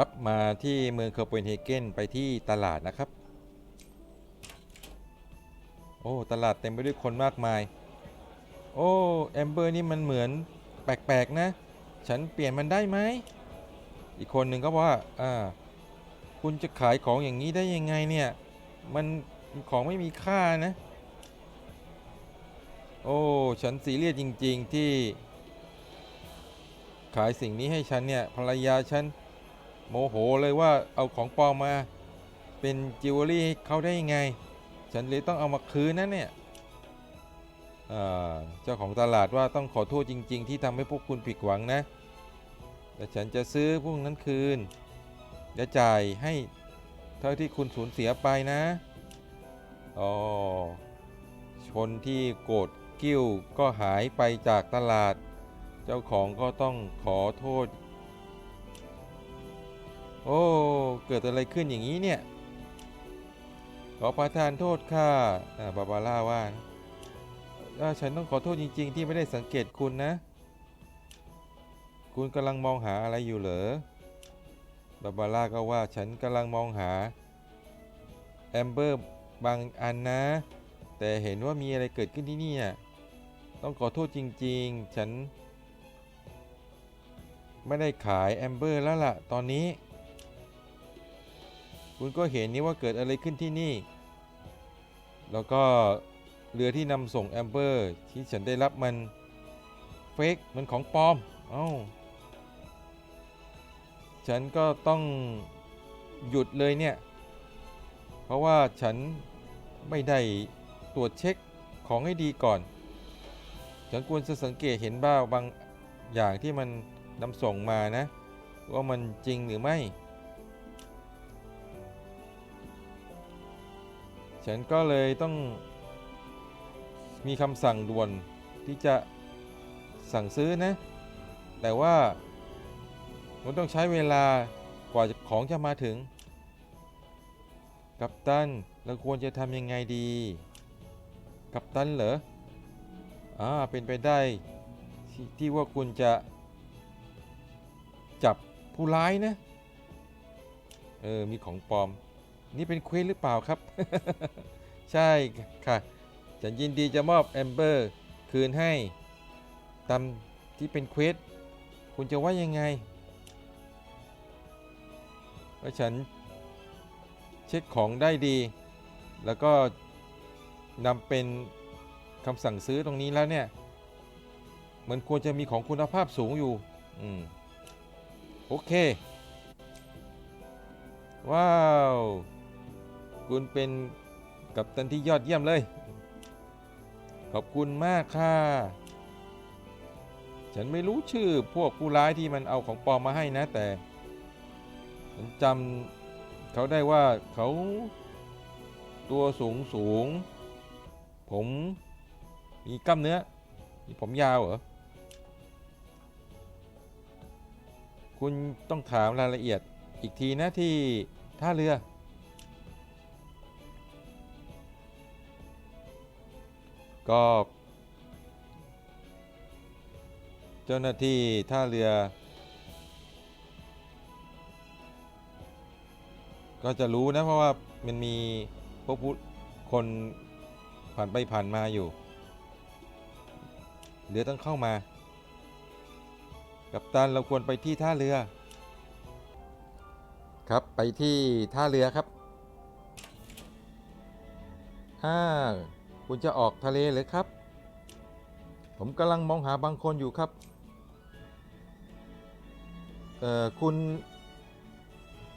ครับมาที่เมืองโคอร์เปนเฮเกนไปที่ตลาดนะครับ โอ้ตลาดเต็มไปด้วยคนมากมาย โอ้แอมเบอร์นี่มันเหมือนแปลกๆนะ ฉันเปลี่ยนมันได้ไหม อีกคนหนึ่งก็ว่าอ่าคุณจะขายของอย่างนี้ได้ยังไงเนี่ย มันของไม่มีค่านะ โอ้ฉันซีเรียสจริง ๆที่ ขายสิ่งนี้ให้ฉันเนี่ยภรรยาฉัน โมโหเลยว่าเอาของปลอมมา เป็นจิวเวลรี่ให้เขาได้ยังไง ฉันเลยต้องเอามาคืนนะเนี่ยเจ้าของตลาดว่าต้องขอโทษจริง ๆ ที่ทำให้พวกคุณผิดหวังนะแต่ฉันจะซื้อพวกนั้นคืนและจ่ายให้เท่าที่คุณสูญเสียไปนะอ๋อชนที่โกรธกิ้วก็หายไปจากตลาด เจ้าของก็ต้องขอโทษ โอ้ เกิดอะไรขึ้นอย่างนี้เนี่ย ขอประทานโทษค่ะอ่าบาบาร่าว่า ฉันต้องขอโทษจริง ๆ ที่ไม่ได้สังเกตคุณนะ คุณกำลังมองหาอะไรอยู่เหรอบาบาร่าก็ว่าฉันกำลังมองหาแอมเบอร์บางอันนะ แต่เห็นว่ามีอะไรเกิดขึ้นที่นี่ต้องขอโทษจริง ๆ ฉัน ไม่ได้ขายแอมเบอร์แล้วล่ะ ตอนนี้ คุณก็เห็นนี่ว่าเกิดอะไรขึ้นที่นี่ แล้วก็เรือที่นำส่งแอมเบอร์ที่ฉันได้รับมันเฟกมันของปลอม เอ้า ฉันก็ต้องหยุดเลยเนี่ย เพราะว่าฉันไม่ได้ตรวจเช็คของให้ดีก่อน ฉันควรจะสังเกตเห็นบ้างบางอย่างที่มันนำส่งมานะ ว่ามันจริงหรือไม่ ฉันก็เลยต้องมีคำสั่งด่วนที่จะสั่งซื้อนะ แต่ว่ามันต้องใช้เวลากว่าของจะมาถึง กัปตันเราควรจะทำยังไงดี กัปตันเหรออ่าเป็นไปได้ทที่ว่าคุณจะ จับผู้ร้ายนะ เออ มีของปลอม นี่เป็นเควสหรือเปล่าครับ ใช่ค่ะฉันยินดีจะมอบแอมเบอร์คืนให้ตามที่เป็นเควสคุณจะว่ายังไงว่าฉันเช็คของได้ดี แล้วก็นำเป็นคำสั่งซื้อตรงนี้แล้วเนี่ย มันควรจะมีของคุณภาพสูงอยู่ อืม โอเค ว้าว คุณเป็นกัปตันที่ยอดเยี่ยมเลย ขอบคุณมากค่ะ ฉันไม่รู้ชื่อพวกผู้ร้ายที่มันเอาของปลอมมาให้นะ แต่ฉันจำเขาได้ว่าเขาตัวสูงสูง ผมมีกล้ามเนื้อมีผมยาวเหรอ คุณต้องถามรายละเอียดอีกทีนะที่ท่าเรือ ก็ เจ้าหน้าที่ท่าเรือ ก็จะรู้นะ เพราะว่ามันมีพวกผู้คนผ่านไปผ่านมาอยู่เรือต้องเข้ามา กัปตันเราควรไปที่ท่าเรือ ครับไปที่ท่าเรือครับอ่า คุณจะออกทะเลหรือครับ ผมกำลังมองหาบางคนอยู่ครับ เอ่อ คุณ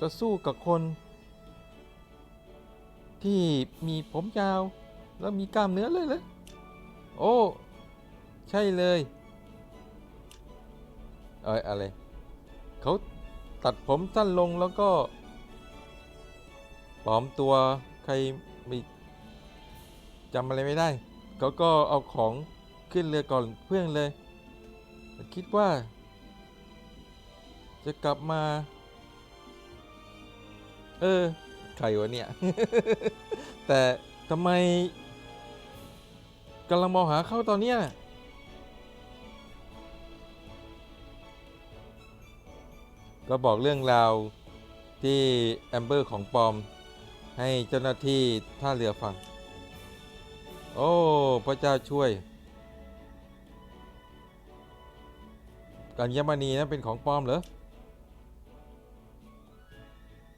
จะสู้กับคน ที่มีผมยาว แล้วมีกล้ามเนื้อเลยเลยโอ้ ใช่เลย เอ้ยอะไร เขาตัดผมสั้นลงแล้วก็ปลอมตัวใคร จำอะไรไม่ได้ เขาก็เอาของขึ้นเรือก่อนเพื่อนเลย คิดว่า จะกลับมา เออ ใครวะเนี่ย แต่ทำไมกำลังมองหาเขาตอนเนี้ยก็บอกเรื่องราวที่แอมเบอร์ของปอม ให้เจ้าหน้าที่ท่าเรือฟัง โอ้ พระเจ้าช่วย กัญญมณีนั้นเป็นของปลอมเหรอ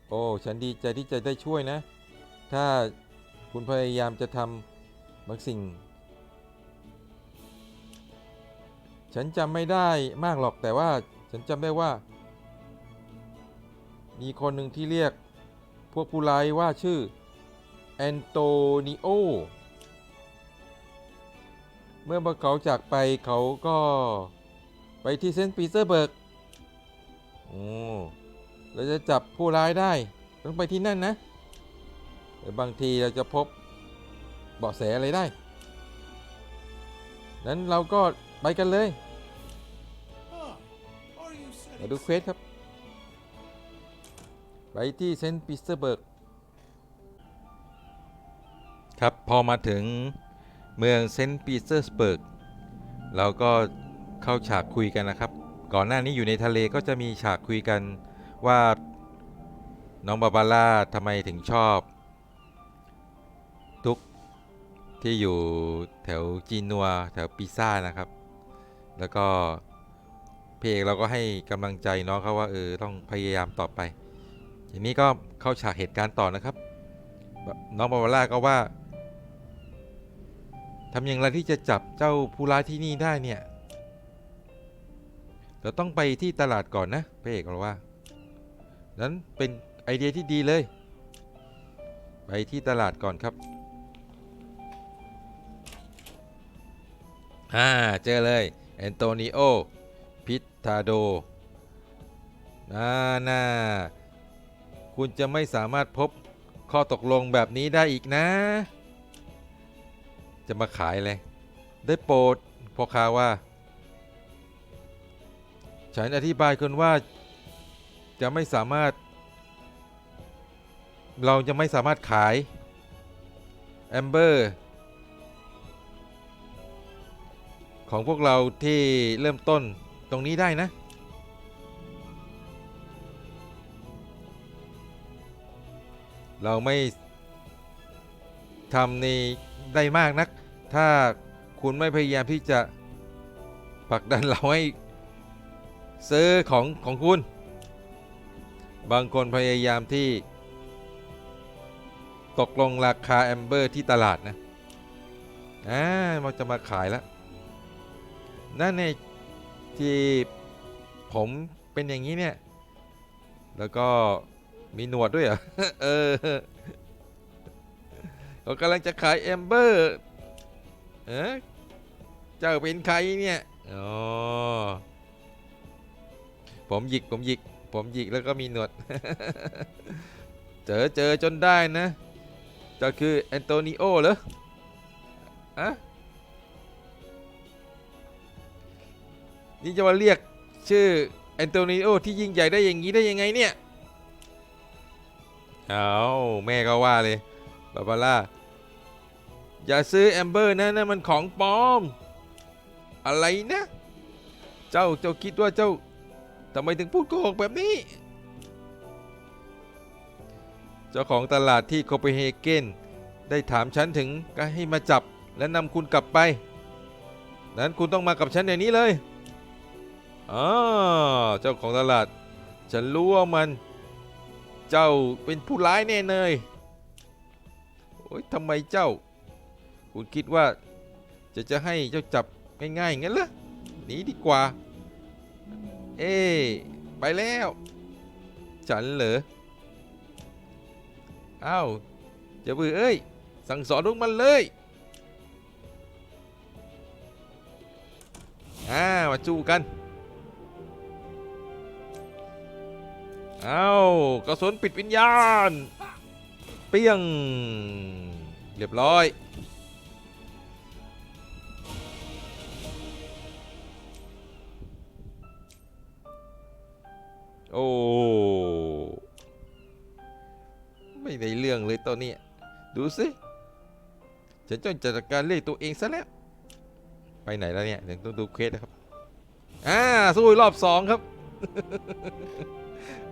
โอ้ ฉันดีใจที่จะได้ช่วยนะ ถ้าคุณพยายามจะทำบางสิ่ง ฉันจำไม่ได้มากหรอกแต่ว่าฉันจำได้ว่า มีคนหนึ่งที่เรียก พวกผู้ร้ายว่าชื่อแอนโตนิโอ เมื่อเขาจากไปเขาก็ไปที่เซนต์ปีเตอร์เบิร์กโอ้เราจะจับผู้ร้ายได้ ต้องไปที่นั่นนะแต่บางทีเราจะพบเบาะแสอะไรได้ นั้นเราก็ไปกันเลยมาดูเควสครับ ไปที่เซนต์ปีเตอร์เบิร์ก ครับ พอมาถึง เมืองเซนต์ปีเตอร์สเบิร์กเราก็เข้าฉากคุยกันนะครับ ก่อนหน้านี้อยู่ในทะเลก็จะมีฉากคุยกันว่าน้องบาบาร่าทำไมถึงชอบ ทุกที่อยู่แถวจีนัวแถวปิซ่านะครับ แล้วก็เพระเอกเราก็ให้กำลังใจน้องเขาว่าเออต้องพยายามต่อไปทีนี้ก็เข้าฉากเหตุการณ์ต่อนะครับ น้องบาบาร่าก็ว่า ทำอย่างไรที่จะจับเจ้าผู้ร้ายที่นี่ได้เนี่ย เราต้องไปที่ตลาดก่อนนะพระเอกเราว่า นั้นเป็นไอเดียที่ดีเลย ไปที่ตลาดก่อนครับ อ่า เจอเลยแอนโตนิโอ พิทาโดน่าน่าคุณจะไม่สามารถพบข้อตกลงแบบนี้ได้อีกนะ จะมาขายเลย ได้โปรดพ่อค้าว่า ฉันอธิบายคุณว่าจะไม่สามารถ เราจะไม่สามารถขายแอมเบอร์ของพวกเราที่เริ่มต้นตรงนี้ได้นะ เราไม่ ทำในได้มากนัก ถ้าคุณไม่พยายามที่จะผลักดันเราให้ซื้อของของคุณ บางคนพยายามที่ ตกลงราคาแอมเบอร์ที่ตลาดนะอ่ามันจะมาขายแล้ว นั่นในที่ผมเป็นอย่างนี้เนี่ย แล้วก็มีหนวดด้วยเหรอ เออ เขากำลังจะขายแอมเบอร์เออเจ้าเป็นใครเนี่ยอ๋อผมหยิกผมหยิกผมหยิกแล้วก็มีหนวด เจอเจอจนได้นะจ้าคือแอนโตนิโอเหรออะนี่จะมาเรียกชื่อแอนโตนิโอที่ยิ่งใหญ่ได้อย่างนี้ได้ยังไงเนี่ย เอาแม่ก็ว่าเลยบาบาร่า อย่าซื้อแอมเบอร์นะนั่นมันของปลอม อะไรนะ เจ้าเจ้าคิดว่าเจ้าทำไมถึงพูดโกหกแบบนี้ เจ้าของตลาดที่โคเปนเฮเกนได้ถามฉันถึงก็ให้มาจับและนำคุณกลับไป นั้นคุณต้องมากับฉันเดี๋ยวนี้เลยอ่าเจ้าของตลาด ฉันรู้ว่ามัน เจ้าเป็นผู้ร้ายแน่เลยโอ๊ยทำไมเจ้า คุณคิดว่าจะจะให้เจ้าจับง่ายๆงั้นเหรอหนีดีกว่า เอ้ไปแล้ว ฉันเหรออ้าวจะบือเอ้ย สั่งสอนพวกมันเลยอ่ามาจู้กันเอากระสุนปิดวิญญาณ เปี้ยง เรียบร้อย โอ้ ไม่ได้เรื่องเลยตอนนี้ ดูสิ ฉันจนจัดการเรียกตัวเองซะแล้ว ไปไหนแล้วเนี่ยเดี๋ยวต้องดูเควสนะครับ อ่า สู้รอบสองครับ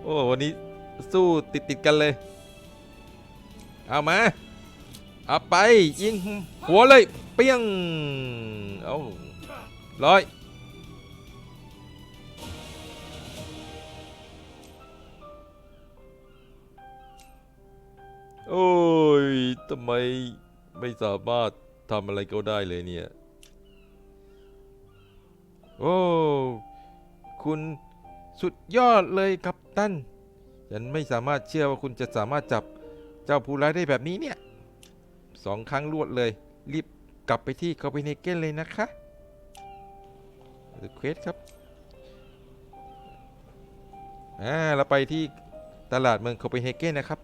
โอ้ วันนี้สู้ติดติดกันเลย เอามา เอาไปยิงหัวเลย เปี้ยง เอาร้อย ไมไม่สามารถทำอะไรก็ได้เลยเนี่ย โอ้ คุณสุดยอดเลยครับท่าน ฉันไม่สามารถเชื่อว่าคุณจะสามารถจับเจ้าผู้ร้ายได้แบบนี้เนี่ยสองครั้งรวดเลย รีบกลับไปที่คาเปนเฮเกนเลยนะคะเควสครับอ่าเราไปที่ตลาดเมืองโคเปนเฮเกนนะครับ